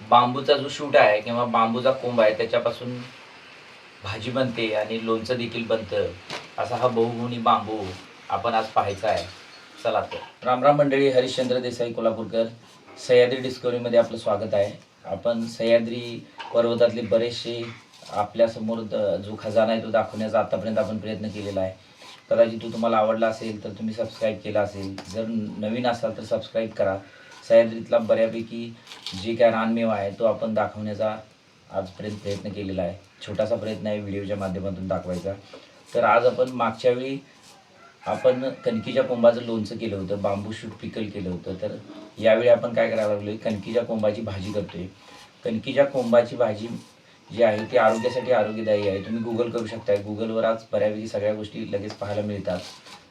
बांबूचा जो शूट आहे किंवा बांबूचा कोंब आहे त्याच्यापासून भाजी बनते आणि लोणचं देखील बनतं. असा हा बहुगुणी बांबू आपण आज पाहायचा आहे. चला तर. रामराम मंडळी हरिश्चंद्र देसाई कोल्हापूरकर. सह्याद्री डिस्कवरीमध्ये आपलं स्वागत आहे. आपण सह्याद्री पर्वतातले बरेचसे आपल्यासमोर जो खजाना आहे तो दाखवण्याचा आतापर्यंत आपण प्रयत्न केलेला आहे. कदाचित तो तुम्हाला आवडला असेल तर तुम्ही सबस्क्राईब केला असेल. जर नवीन असाल तर सबस्क्राईब करा. सह्याद्रीतला बऱ्यापैकी जे काय रानमेवा आहे तो आपण दाखवण्याचा आजपर्यंत प्रयत्न केलेला आहे. छोटासा प्रयत्न आहे व्हिडिओच्या माध्यमातून दाखवायचा. तर आज आपण मागच्या वेळी आपण कणकीच्या कोंबाचं लोणचं केलं होतं बांबू शूट पिकल केलं होतं. तर यावेळी आपण काय करायला आहे कणकीच्या कोंबाची भाजी करतोय. कणकीच्या कोंबाची भाजी जी आहे ती आरोग्यासाठी आरोग्यदायी आहे. तुम्ही गुगल करू शकता गुगलवर आज बऱ्यापैकी सगळ्या गोष्टी लगेच पाहायला मिळतात.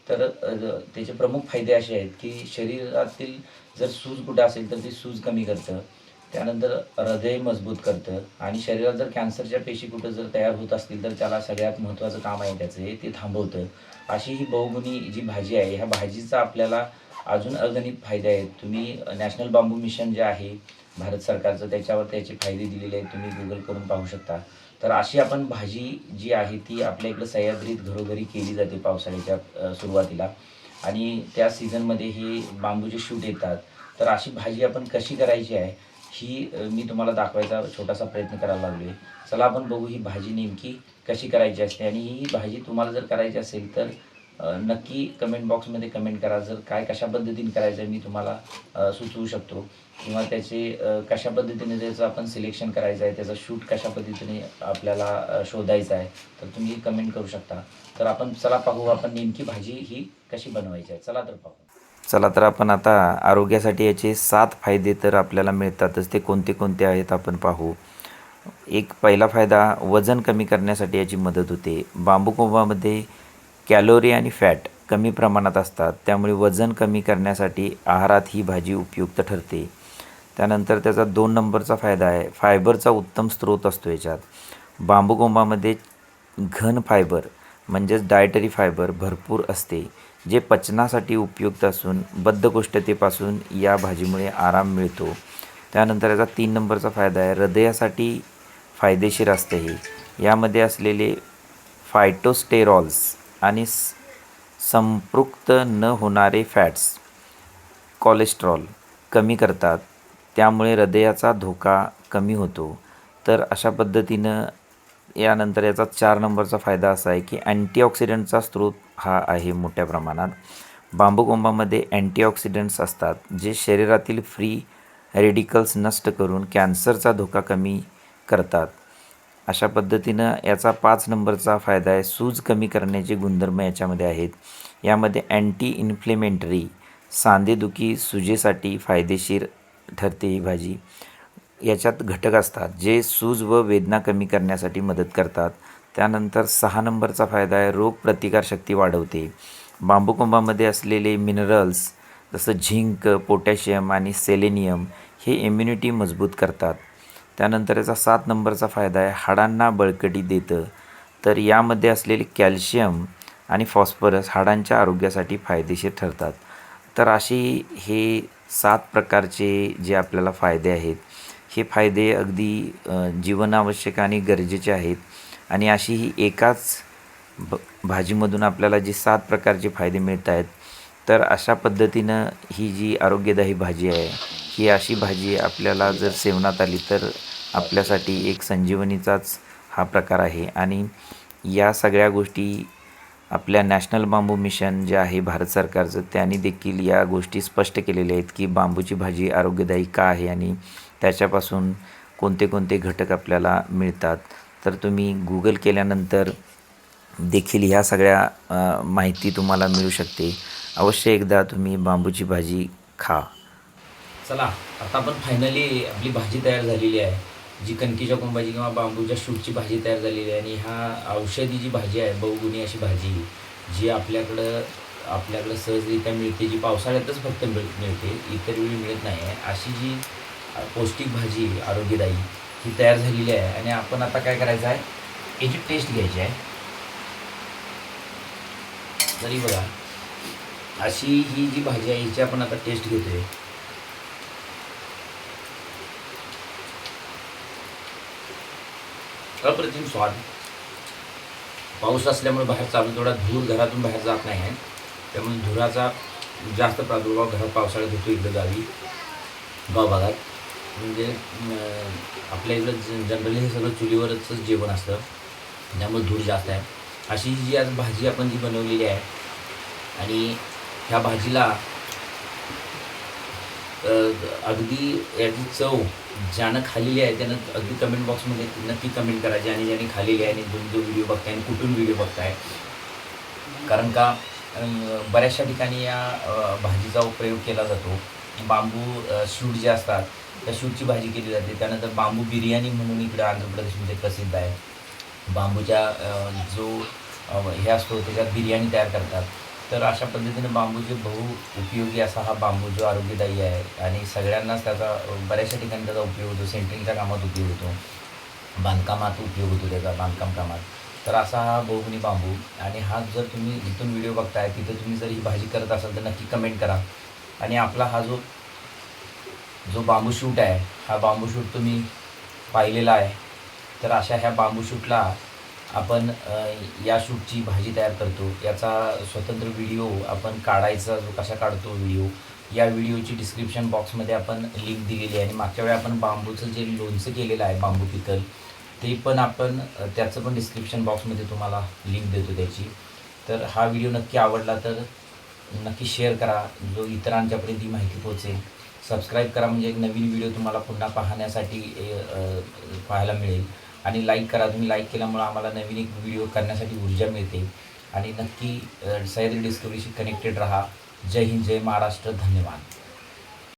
तर त्याचे प्रमुख फायदे असे आहेत की शरीरातील जर सूज कुठं असेल तर ती सूज कमी करतं. त्यानंतर हृदय मजबूत करतं. आणि शरीरात जर कॅन्सरच्या पेशी कुठं जर तयार होत असतील तर त्याला सगळ्यात महत्त्वाचं काम आहे त्याचं हे ते थांबवतं. अशी ही बहुगुणी जी भाजी आहे ह्या भाजीचा आपल्याला अजून अगणित फायदे आहेत. तुम्ही नॅशनल बांबू मिशन जे आहे भारत सरकारचं त्याच्यावर त्याचे फायदे दिलेले आहेत. तुम्ही गुगल करून पाहू शकता. तर अशी आपण भाजी जी आहे ती आपल्या इकडं सह्याद्रीत घरोघरी केली जाते पावसाळ्याच्या सुरुवातीला. आणि त्या सीझनमध्ये ही बांबूचे शूट येतात. तर अशी भाजी आपण कशी करायची आहे ही मी तुम्हाला दाखवायचा छोटासा प्रयत्न करायला लागलो आहे चला आपण बघू ही भाजी नेमकी कशी करायची असते. आणि ही भाजी तुम्हाला जर करायची असेल तर नक्की कमेंट बॉक्समध्ये कमेंट करा. जर काय कशा पद्धतीने करायचं मी तुम्हाला सुचवू शकतो. किंवा त्याची कशा पद्धतीने त्याचं आपण सिलेक्शन करायचं आहे त्याचा शूट कशा पद्धतीने आपल्याला शोधायचं आहे तर तुम्ही कमेंट करू शकता. तर आपण चला पाहू आपण नेमकी भाजी ही कशी बनवायची आहे. चला तर पाहू. चला तर आपण आता आरोग्यासाठी याचे सात फायदे तर आपल्याला मिळतातच. ते कोणते कोणते आहेत आपण पाहू. एक पहिला फायदा वजन कमी करण्यासाठी याची मदत होते. बांबू कोंबामध्ये कॅलोरी आणि फॅट कमी प्रमाणात असतात. त्यामुळे वजन कमी करण्यासाठी आहारात ही भाजी उपयुक्त ठरते. त्यानंतर त्याचा दोन नंबरचा फायदा आहे. फायबरचा उत्तम स्रोत असतो याच्यात. बांबू कोंबामध्ये घन फायबर म्हणजेच डायटरी फायबर भरपूर असते जे पचनासाठी उपयुक्त असून बद्धकोष्ठतेपासून या भाजीमुळे आराम मिळतो. त्यानंतर याचा तीन नंबरचा फायदा आहे. हृदयासाठी फायदेशीर असते हे. यामध्ये असलेले फायटोस्टेरॉल्स आणि संपृक्त न होणारे फॅट्स कोलेस्ट्रॉल कमी करतात. त्यामुळे हृदयाचा धोका कमी होतो. तर अशा पद्धतीनं यानंतर याचा चार नंबरचा फायदा असा आहे की अँटीऑक्सिडंटचा स्रोत हा आहे मोठ्या प्रमाणात. बांबू कोंबामध्ये अँटीऑक्सिडंट्स असतात जे शरीरातील फ्री रेडिकल्स नष्ट करून कॅन्सरचा धोका कमी करतात. अशा पद्धतीनं याचा पाच नंबरचा फायदा आहे सूज कमी करण्याचे गुणधर्म याच्यामध्ये आहेत. यामध्ये अँटी इन्फ्लेमेंटरी सांधेदुखी सुजेसाठी फायदेशीर ठरते ही भाजी. याच्यात घटक असतात जे सूज व वेदना कमी करण्यासाठी मदत करतात. त्यानंतर सहा नंबरचा फायदा आहे रोगप्रतिकारशक्ती वाढवते. बांबूकुंभामध्ये असलेले मिनरल्स जसं झिंक पोटॅशियम आणि सेलेनियम हे इम्युनिटी मजबूत करतात. त्यानंतर याचा सात नंबरचा फायदा आहे हाडांना बळकटी देतं. तर यामध्ये असलेले कॅल्शियम आणि फॉस्फरस हाडांच्या आरोग्यासाठी फायदेशीर ठरतात. तर अशी हे सात प्रकारचे जे आपल्याला फायदे आहेत हे फायदे अगदी जीवनावश्यक आणि गरजेचे आहेत. आणि अशी ही एकाच ब भाजीमधून आपल्याला जे सात प्रकारचे फायदे मिळत आहेत तर अशा पद्धतीनं ही जी आरोग्यदायी भाजी आहे ही अशी भाजी आपल्याला जर सेवनात आली तर आपल्यासाठी एक संजीवनीचाच हा प्रकार आहे. आणि या सगळ्या गोष्टी आपल्या नॅशनल बांबू मिशन जे आहे भारत सरकारचं त्यांनी देखील या गोष्टी स्पष्ट केलेल्या आहेत की बांबूची भाजी आरोग्यदायी का आहे आणि त्याच्यापासून कोणते कोणते घटक आपल्याला मिळतात. तर तुम्ही गुगल केल्यानंतर देखील ह्या सगळ्या माहिती तुम्हाला मिळू शकते. अवश्य एकदा तुम्ही बांबूची भाजी खा. चला आता आपण फायनली आपली भाजी तयार झालेली आहे. जी कणकीच्या कोंबाची किंवा बांबूच्या शूटची भाजी तयार झालेली आहे आणि ह्या औषधी जी भाजी आहे बहुगुणी अशी भाजी जी आपल्याकडं आपल्याकडं सहजरित्या मिळते जी पावसाळ्यातच फक्त मिळ मिळते इतर वेळी मिळत नाही आहे. अशी जी पौष्टिक भाजी आरोग्यदायी ही तयार झालेली आहे आणि आपण आता काय करायचं आहे? याची टेस्ट घ्यायची आहे. तरी बघा अशी ही जी भाजी आहे हिची आपण आता टेस्ट घेतो आहे अप्रतिम स्वाद. पाऊस असल्यामुळे बाहेर चालू थोडा धूर घरातून बाहेर जात नाही आहे. त्यामुळे धुराचा जास्त प्रादुर्भाव घरात पावसाळ्यात होतो इकडं गावी गाव भागात. म्हणजे आपल्या इकडं जनरली हे सगळं चुलीवरच जेवण असतं. त्यामुळे धूर जास्त आहे. अशी जी आज भाजी आपण जी बनवलेली आहे आणि ह्या भाजीला अगदी याची चव ज्यानं खालेली आहे त्यानं अगदी कमेंट बॉक्समध्ये नक्की कमेंट करायची आणि ज्याने खालेली आहे आणि दोन जो व्हिडिओ बघताय आणि कुठून व्हिडिओ बघताय. कारण का बऱ्याचशा ठिकाणी या भाजीचा प्रयोग केला जातो. बांबू शूट जे असतात त्या शूटची भाजी केली जाते. त्यानंतर बांबू बिर्याणी म्हणून इकडं आंध्र प्रदेशमध्ये प्रसिद्ध आहे. बांबूच्या जो हे असतो त्याच्यात बिर्याणी तयार करतात. तर अशा पद्धतीने बांबूचे बहु उपयोगी असा हा बांबू जो आरोग्यदायी आहे आणि सगळ्यांनाच त्याचा बऱ्याचशा ठिकाणी त्याचा उपयोग होतो. सेंटरिंगच्या कामात उपयोग होतो. बांधकामात उपयोग होतो त्याचा बांधकाम कामात. तर असा हा बहुगुणी बांबू आणि हा जर तुम्ही जिथून व्हिडिओ बघताय तिथं तुम्ही जर ही भाजी करत असाल तर नक्की कमेंट करा. आणि आपला हा जो जो बांबू शूट आहे हा बांबू शूट तुम्ही पाहिलेला आहे. तर अशा ह्या बांबू शूटला आपण या शूटची भाजी तयार करतो. याचा स्वतंत्र व्हिडिओ आपण काढायचा जो कसा काढतो व्हिडिओ या व्हिडिओची डिस्क्रिप्शन बॉक्समध्ये आपण लिंक दिलेली आहे. आणि मागच्या वेळी आपण बांबूचं जे लोणचं केलेलं आहे बांबू पितल ते पण आपण त्याचं पण डिस्क्रिप्शन बॉक्समध्ये तुम्हाला लिंक देतो त्याची. तर हा व्हिडिओ नक्की आवडला तर नक्की शेअर करा. जो इतरांच्यापर्यंत ही माहिती पोहोचेल सबस्क्राईब करा. म्हणजे एक नवीन व्हिडिओ तुम्हाला पुन्हा पाहण्यासाठी पाहायला मिळेल. आणि लाईक करा. तुम्ही लाईक केल्यामुळं आम्हाला नवीन एक व्हिडिओ करण्यासाठी ऊर्जा मिळते. आणि नक्की सह्याद्री डिस्कवरीशी कनेक्टेड राहा. जय हिंद जय महाराष्ट्र. धन्यवाद.